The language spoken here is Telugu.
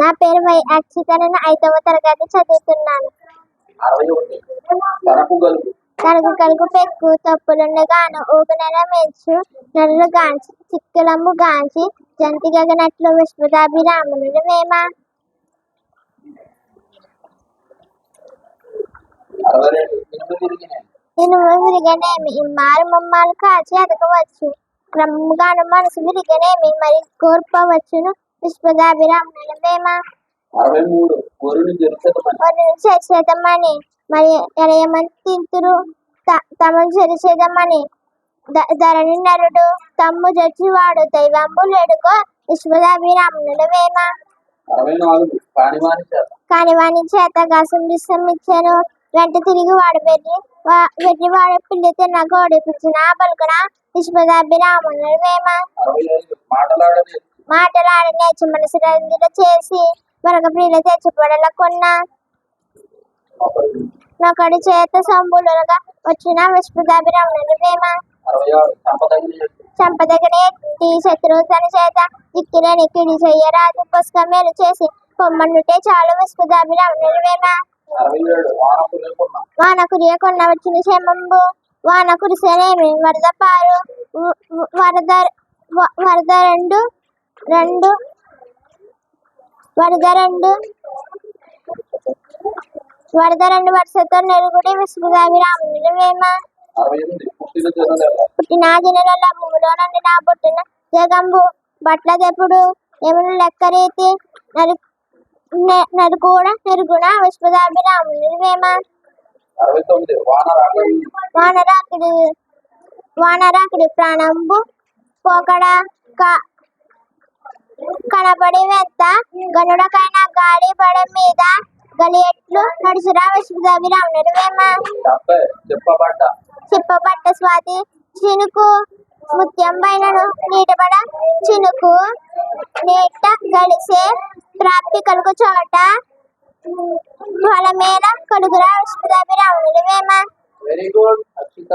నా పేరు వై నేను ఐదవ తరగతి చదువుతున్నాను. కలుగు కలుగు పెక్కు తప్పులుండే గాను ఊగనెల మెచ్చు నరులు గాంచి చిక్కులమ్ము గాంచి జంతి గగనట్లు అరవై రెండు. ఇనుము విరిగనేమి ఇమ్మారు మమ్మాలు కాచి అదకవచ్చు. క్రమముగాను మనసు విరిగనేమి మరి కోర్పవచ్చును విశ్వదాభిరామునుడు వేమ అరవై మూడు వారిని చేసేదమని మరి ఎలయమని తింతురు తమను చేసేదమని ద- ధరణి నరుడు. తమ్ము జడ్జివాడు దైవంబు లేడుకో విశ్వదాభిరామునుడు వేమ పానివాని చేత. కాని వాని చేత గాసం ఇచ్చాను వెంట తిరిగి వాడు వెర్రి వా- వెర్రి వాడు పిల్లి తిన్న గోడి పిలిచిన పలుకున విశ్వదాభిరామునుడు వేమ మాటలాడలేదు. మాటలాడి నేర్చి మనసు రంగులు చేసి మరొక ప్రియులు తెచ్చిపడల కొన్న. నొకడి చేత సంబులుగా వచ్చిన విశ్వదాభిరామునుడు వేమ చంపదగిన ఎత్తి శత్రువు తన చేత ఇక్కిలేని కిడి చెయ్యరాదు పుస్తకం మేలు చేసి పొమ్మన్నుటే చాలు విశ్వదాభిరామునుడు వేమ వాన కురియకుండా వచ్చిన క్షేమంబు వాన కురిసేనేమి వరద పారు. వరద వరద రెండు రెండు. వరద రెండు. వరద రెండు వరుసతో నెరుగుడి విశ్వదాభిరామునుడు వేమ. పుట్టిన జనలేల భూమిలో నుండి నా పుట్టిన జగంబు బట్ల తెప్పుడు ఎమును లెక్క రీతి నరు నె- నరుకూడ నెరుగుణ విశ్వదాభిరామునుడు వేమ. వానరాకుడు. వానరాకుడి వానరాకుడి ప్రాణంబు పోకడ కనబడి వెత్త గనుడకైన గాలి పడ మీద గలియట్లు నడుచురా విశ్వదాభిరామునుడు వేమ డెబ్బై చెప్పబడ్డ. చెప్పబట్ట స్వాతి. చినుకు ముత్యం పైనను నీటపడ చినుకు నీట గడిసే ప్రాప్తి కలుగు చోట వాళ్ళ మీద కలుగురా విశ్వదాభిరామునుడు వేమ వెరీ గుడ్ అక్షిత